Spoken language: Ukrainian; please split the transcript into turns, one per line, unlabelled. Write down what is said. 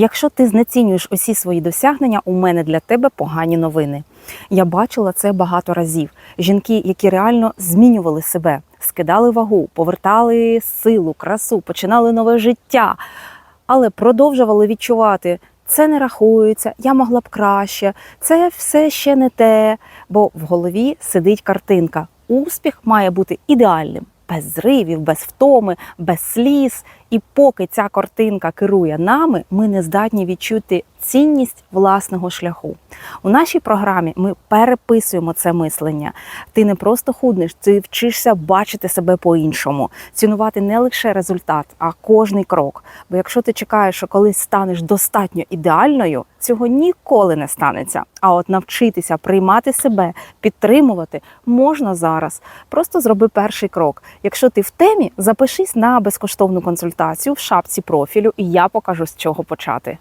Якщо ти знецінюєш усі свої досягнення, у мене для тебе погані новини. Я бачила це багато разів. Жінки, які реально змінювали себе, скидали вагу, повертали силу, красу, починали нове життя, але продовжували відчувати. Це не рахується, я могла б краще, це все ще не те. Бо в голові сидить картинка. Успіх має бути ідеальним, без зривів, без втоми, без сліз. І поки ця картинка керує нами, ми не здатні відчути цінність власного шляху. У нашій програмі ми переписуємо це мислення. Ти не просто худнеш, ти вчишся бачити себе по-іншому, цінувати не лише результат, а кожний крок. Бо якщо ти чекаєш, що колись станеш достатньо ідеальною, цього ніколи не станеться. А от навчитися приймати себе, підтримувати можна зараз. Просто зроби перший крок. Якщо ти в темі, запишись на безкоштовну консультацію в шапці профілю, і я покажу з чого почати.